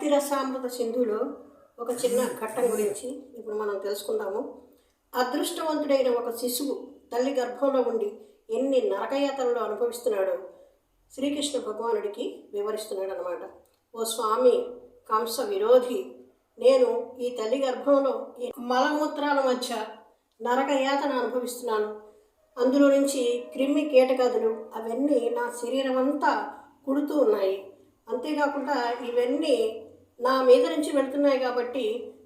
భక్తి రసామృత సింధులో ఒక చిన్న ఘట్టం గురించి ఇప్పుడు మనం తెలుసుకుందాము. అదృష్టవంతుడైన ఒక శిశువు తల్లి గర్భంలో ఉండి ఎన్ని నరకయాతనలు అనుభవిస్తున్నాడో శ్రీకృష్ణ భగవానుడికి వివరిస్తున్నాడు అనమాట ఓ స్వామి కంస విరోధి నేను ఈ తల్లి గర్భంలో మలమూత్రాల మధ్య నరకయాతన అనుభవిస్తున్నాను. అందులో నుంచి క్రిమి కీటకాదులు అవన్నీ నా శరీరం అంతా కుడుతూ ఉన్నాయి. అంతేకాకుండా ఇవన్నీ నా మీద నుంచి వెళుతున్నాయి కాబట్టి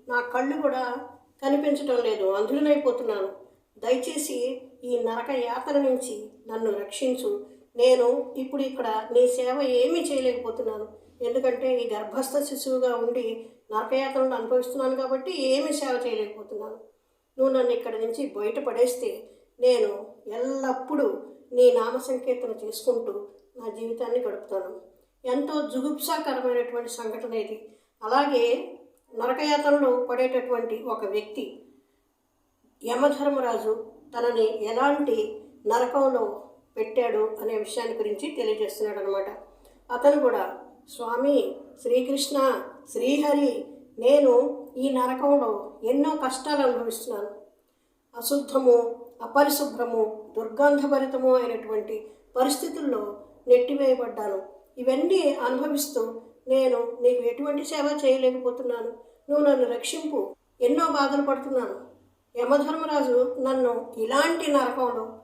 నా కళ్ళు కూడా కనిపించటం లేదు అంధులనైపోతున్నాను దయచేసి ఈ నరక యాతన నుంచి నన్ను రక్షించు. నేను ఇప్పుడు ఇక్కడ నీ సేవ ఏమీ చేయలేకపోతున్నాను. ఎందుకంటే ఈ గర్భస్థ శిశువుగా ఉండి నరకయాతనను అనుభవిస్తున్నాను కాబట్టి ఏమీ సేవ చేయలేకపోతున్నాను. నువ్వు నన్ను ఇక్కడి నుంచి బయటపడేస్తే నేను ఎల్లప్పుడూ నీ నామ సంకీర్తన చేసుకుంటూ నా జీవితాన్ని గడుపుతాను. ఎంతో జుగుప్సాకరమైనటువంటి సంఘటన ఇది. అలాగే నరకయాతనలో పడేటటువంటి ఒక వ్యక్తి యమధర్మరాజు తనని ఎలాంటి నరకంలో పెట్టాడు అనే విషయాన్ని గురించి తెలియజేస్తున్నాడు అనమాట అతను కూడా స్వామి శ్రీకృష్ణ శ్రీహరి నేను ఈ నరకంలో ఎన్నో కష్టాలు అనుభవిస్తున్నాను. అశుద్ధము అపరిశుభ్రము దుర్గంధభరితము అయినటువంటి పరిస్థితుల్లో నెట్టివేయబడ్డాను. ఇవన్నీ అనుభవిస్తూ నేను నీకు ఎటువంటి సేవ చేయలేకపోతున్నాను. నువ్వు నన్ను రక్షింపు. ఎన్నో బాధలు పడుతున్నాను. యమధర్మరాజు నన్ను ఇలాంటి నరకంలో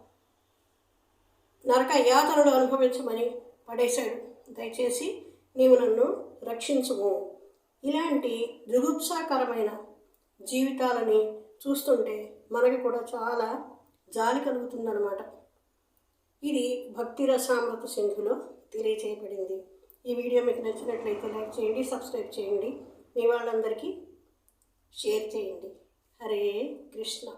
నరక యాతనలు అనుభవించమని పడేశాడు. దయచేసి నీవు నన్ను రక్షించుము. ఇలాంటి దుగుప్సాకరమైన జీవితాలని చూస్తుంటే మనకి కూడా చాలా జాలి కలుగుతుందన్నమాట. ఇది భక్తి రసామృత సింధులో తెలియచేయబడింది. ఈ వీడియో మీకు నచ్చినట్లయితే లైక్ చేయండి సబ్స్క్రైబ్ చేయండి. మీ వాళ్ళందరికీ షేర్ చేయండి. హరే కృష్ణ.